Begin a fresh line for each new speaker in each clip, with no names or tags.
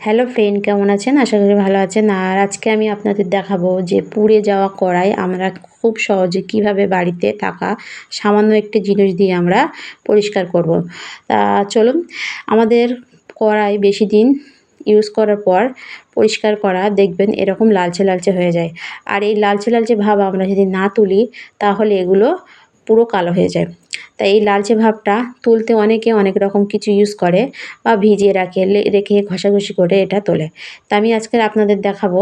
Hello friend কেমন আছেন? আশা করি ভালো আছেন। আর আজকে আমি আপনাদের দেখাবো যে পুড়ে যাওয়া কড়াই আমরা খুব সহজে কীভাবে বাড়িতে থাকা সামান্য একটি জিনিস দিয়ে আমরা পরিষ্কার করব। তা চলুন, আমাদের কড়াই বেশি দিন ইউজ করার পর পরিষ্কার করা দেখবেন এরকম লালচে লালচে হয়ে যায়। আর এই লালচে লালচে ভাব আমরা যদি না তুলি, তাহলে এগুলো পুরো কালো হয়ে যায়। তাই এই লালচে ভাবটা তুলতে অনেকে অনেক রকম কিছু ইউজ করে বা ভিজিয়ে রাখে রেখে ঘষাঘষি করে এটা তোলে। তা আমি আজকে আপনাদের দেখাবো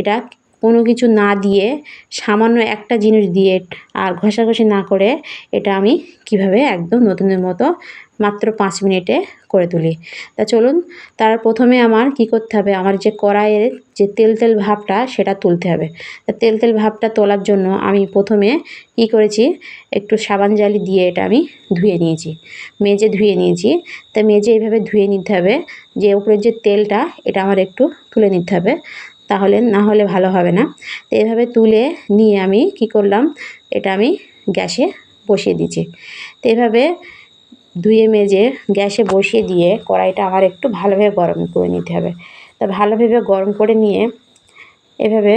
এটা কোনো কিছু না দিয়ে, সামান্য একটা জিনিস দিয়ে আর ঘষাঘষি না করে এটা আমি কীভাবে একদম নতুনের মতো মাত্র পাঁচ মিনিটে করে তুলি। তা চলুন, তার প্রথমে আমার কি করতে হবে? আমার যে কড়াইয়ের যে তেল তেল ভাবটা, সেটা তুলতে হবে। তা তেল তেল ভাবটা তোলার জন্য আমি প্রথমে কি করেছি? একটু সাবান জালি দিয়ে এটা আমি ধুয়ে নিয়েছি। মেজে ধুয়ে নিয়েছি। তা মেজে এইভাবে ধুয়ে নিতে হবে। যে উপরের যে তেলটা, এটা আমার একটু তুলে নিতে হবে। তাহলে না হলে ভালো হবে না। তো এভাবে তুলে নিয়ে আমি কি করলাম? এটা আমি গ্যাসে বসিয়ে দিচ্ছি তো এভাবে ধুয়ে মেজে গ্যাসে বসিয়ে দিয়ে কড়াইটা আমার একটু ভালোভাবে গরম করে নিতে হবে। তা ভালোভাবে গরম করে নিয়ে এভাবে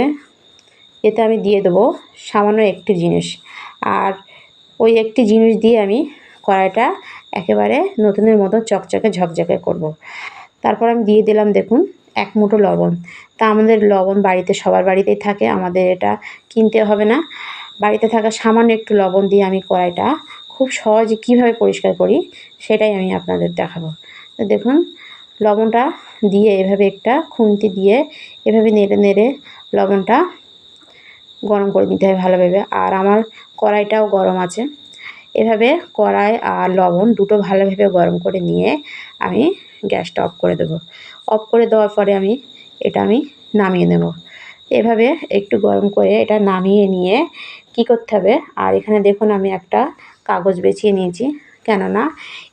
এতে আমি দিয়ে দেবো সামান্য একটি জিনিস। আর ওই একটি জিনিস দিয়ে আমি কড়াইটা একেবারে নতুনের মতো চকচকে ঝকঝকে করব। তারপর আমি দিয়ে দিলাম দেখুন এক মুঠো লবণ। তা আমাদের লবণ বাড়িতে সবার বাড়িতেই থাকে, আমাদের এটা কিনতে হবে না। বাড়িতে থাকা সামান্য একটু লবণ দিয়ে আমি কড়াইটা খুব সহজে কীভাবে পরিষ্কার করি সেটাই আমি আপনাদের দেখাবো। তো দেখুন, লবণটা দিয়ে এভাবে একটা খুন্তি দিয়ে এভাবে নেড়ে নেড়ে লবণটা গরম করে নিতে হয় ভালোভাবে। আর আমার কড়াইটাও গরম আছে। এভাবে কড়াই আর লবণ দুটো ভালোভাবে গরম করে নিয়ে আমি গ্যাসটা অফ করে দেবো। অফ করে দেওয়ার পরে আমি এটা আমি নামিয়ে নেব। এভাবে একটু গরম করে এটা নামিয়ে নিয়ে কি করতে হবে, আর এখানে দেখুন আমি একটা কাগজ বেছিয়ে নিয়েছি। কেননা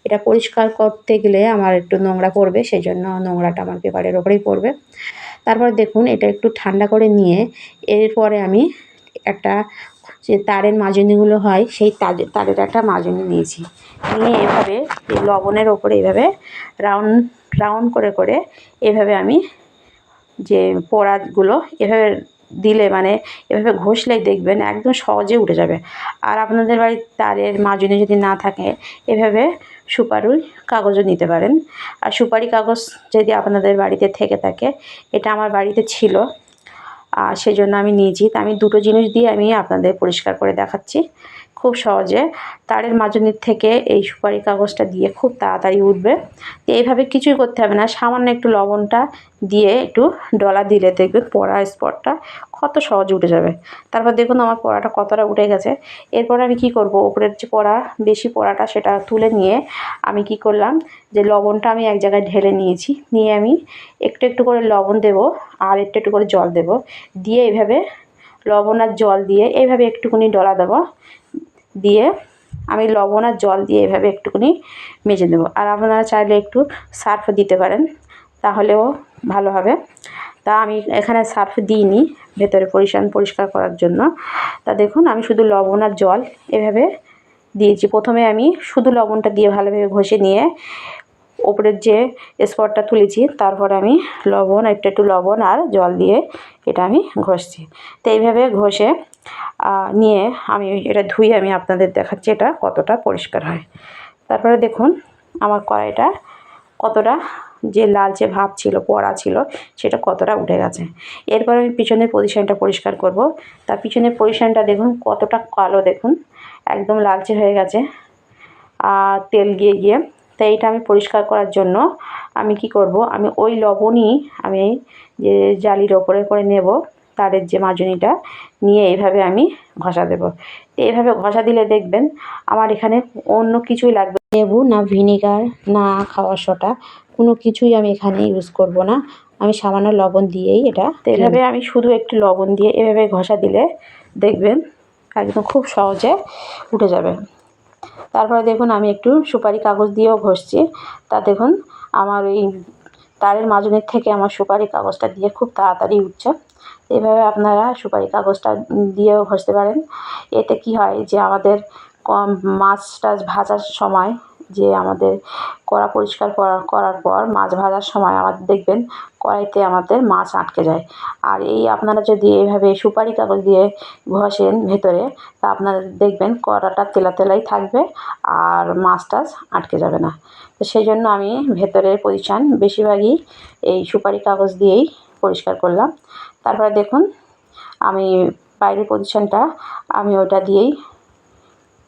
এটা পরিষ্কার করতে গেলে আমার একটু নোংরা পড়বে সেই জন্য নোংরাটা আমার পেপারের ওপরেই পড়বে। তারপর দেখুন, এটা একটু ঠান্ডা করে নিয়ে এরপরে আমি একটা যে তারের মাজনিগুলো হয়, সেই তারের তারের একটা মাজনি নিয়েছি। নিয়ে এভাবে লবণের ওপরে এভাবে রাউন্ড রাউন্ড করে করে এভাবে আমি যে পোড়াগুলো এভাবে দিলে মানে এভাবে ঘষলে দেখবেন একদম সহজে উঠে যাবে। আর আপনাদের বাড়ির তারের মাজুনে যদি না থাকে, এভাবে সুপারি কাগজও নিতে পারেন। আর সুপারি কাগজ যদি আপনাদের বাড়িতে থেকে থাকে, এটা আমার বাড়িতে ছিল আর সেজন্য আমি নিয়েছি। তা আমি দুটো জিনিস দিয়ে আমি আপনাদের পরিষ্কার করে দেখাচ্ছি। খুব সহজে তারের মাজনির থেকে এই সুপারি কাগজটা দিয়ে খুব তাড়াতাড়ি উঠবে। তো এইভাবে কিছুই করতে হবে না, সামান্য একটু লবণটা দিয়ে একটু ডলা দিলে দেখবেন পড়া স্পটটা কত সহজে উঠে যাবে। তারপর দেখুন আমার পড়াটা কতটা উঠে গেছে। এরপর আমি কি করব? উপরের যে পড়া, বেশি পড়াটা সেটা তুলে নিয়ে আমি কি করলাম যে লবণটা আমি এক জায়গায় ঢেলে নিয়েছি। নিয়ে আমি একটু একটু করে লবণ দেব আর একটু একটু করে জল দেব। দিয়ে এইভাবে লবণ আর জল দিয়ে এইভাবে একটুখানি ডলা দেবো। দিয়ে আমি লবণ আর জল দিয়ে এভাবে একটুখানি মেজে দেবো আর আপনারা চাইলে একটু সার্ফ দিতে পারেন, তাহলেও ভালো হবে। তা আমি এখানে সার্ফ দিইনি ভেতরে পরিষ্কার পরিষ্কার করার জন্য। তা দেখুন, আমি শুধু লবণ আর জল এভাবে দিয়েছি। প্রথমে আমি শুধু লবণটা দিয়ে ভালোভাবে ঘষে নিয়ে ওপরের যে স্পটটা তুলেছি, তারপর আমি লবণ, একটু একটু লবণ আর জল দিয়ে এটা আমি ঘষছি। তো এইভাবে ঘষে নিয়ে আমি এটা ধুয়ে আমি আপনাদের দেখাচ্ছি এটা কতটা পরিষ্কার হয়। তারপরে দেখুন, আমার কড়াইটা কতটা যে লালচে ভাব ছিল, পড়া ছিল, সেটা কতটা উঠে গেছে। এরপর আমি পিছনের পজিশানটা পরিষ্কার করব। তার পিছনের পজিশানটা দেখুন, কতটা কালো দেখুন, একদম লালচে হয়ে গেছে। আর তেল গিয়ে গিয়ে তো এইটা আমি পরিষ্কার করার জন্য আমি কি করব? আমি ওই লবণই আমি যে জালির ওপরে করে নেব তারের যে মাজনিটা নিয়ে এইভাবে আমি ঘষা দেব। তো এইভাবে ঘষা দিলে দেখবেন আমার এখানে অন্য কিছুই লাগবে লেবু না ভিনিগার না খাওয়ার সোটা কোনো কিছুই আমি এখানে ইউজ করব না। আমি সামান্য লবণ দিয়েই এটা তো এভাবে আমি শুধু একটু লবণ দিয়ে এভাবে ঘষা দিলে দেখবেন একদম খুব সহজে উঠে যাবে। তারপরে দেখুন আমি একটু সুপারি কাগজ দিয়েও ঘষছি। তা দেখুন, আমার এই তারের মাজনের থেকে আমার সুপারি কাগজটা দিয়ে খুব তাড়াতাড়ি উঠছে। এভাবে আপনারা সুপারি কাগজটা দিয়েও ঘষতে পারেন। এতে কি হয় যে আমাদের কম মাছ টাছ ভাজার সময় যে আমাদের কড়া পরিষ্কার করা, করার পর মাছ ভাজার সময় আমাদের দেখবেন কড়াইতে আমাদের মাছ আটকে যায়। আর এই আপনারা যদি এইভাবে সুপারি কাগজ দিয়ে ঘষেন ভেতরে, তা আপনারা দেখবেন কড়াটা তেলা তেলাই থাকবে আর মাছ টাছ আটকে যাবে না। তো সেই জন্য আমি ভেতরের পজিশান বেশিরভাগই এই সুপারি কাগজ দিয়েই পরিষ্কার করলাম। তারপরে দেখুন, আমি বাইরের পজিশানটা আমি ওটা দিয়েই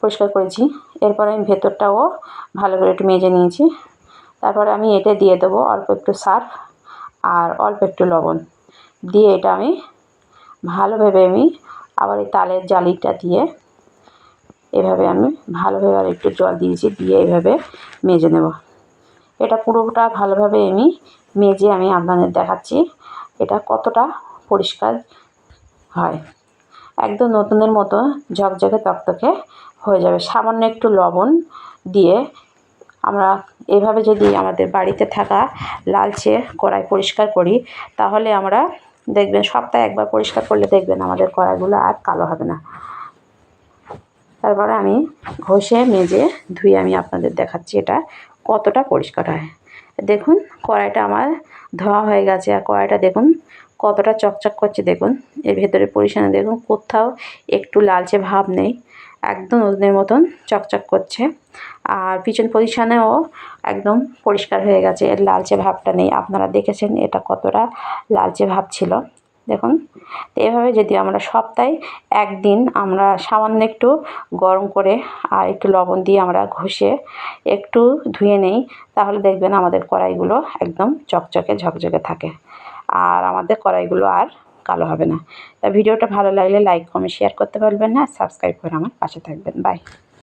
পরিষ্কার করেছি। এরপরে আমি ভেতরটাও ভালো করে একটু মেজে নিয়েছি। তারপরে আমি এটা দিয়ে দেবো অল্প একটু সার্ফ আর অল্প একটু লবণ। দিয়ে এটা আমি ভালোভাবে আমি আবার এই তালের জালিটা দিয়ে এভাবে আমি ভালোভাবে আর একটু জল দিয়েছি, দিয়ে এভাবে মেজে নেব। এটা পুরোটা ভালোভাবে আমি মেজে আমি আপনাদের দেখাচ্ছি। এটা কতটা পরিষ্কার হয়। একদম নতুনের মতো ঝকঝকে তকতকে হয়ে যাবে। সামান্য একটু লবণ দিয়ে আমরা এভাবে যদি আমাদের বাড়িতে থাকা লালচে কড়াই পরিষ্কার করি, তাহলে আমরা দেখবেন সপ্তাহে একবার পরিষ্কার করলে দেখবেন আমাদের কড়াইগুলো আর কালো হবে না। তারপরে আমি ঘষে, মেজে, ধুয়ে আমি আপনাদের দেখাচ্ছি এটা কতটা পরিষ্কার হয়। দেখুন, কড়াইটা আমার ধোয়া হয়ে গেছে। আর কড়াইটা দেখুন কতটা চকচক করছে দেখুন। এর ভেতরে পরিষ্কার দেখুন কোথাও একটু লালচে ভাব নেই। একদম ওজনের মতন চকচক করছে। আর পিছন পজিশানেও একদম পরিষ্কার হয়ে গেছে, এর লালচে ভাবটা নেই। আপনারা দেখেছেন এটা কতটা লালচে ভাব ছিল। দেখুন, তো এভাবে যদি আমরা সপ্তাহে একদিন আমরা সামান্য একটু গরম করে আর একটু লবণ দিয়ে আমরা ঘষে একটু ধুয়ে নেই, তাহলে দেখবেন আমাদের কড়াইগুলো একদম চকচকে ঝকঝকে থাকে। আর আমাদের কড়াইগুলো আর কালো হবে না। তা ভিডিওটা ভালো লাগলে লাইক কমেন্ট শেয়ার করতে পারবেন না। সাবস্ক্রাইব করে আমার পাশে থাকবেন। বাই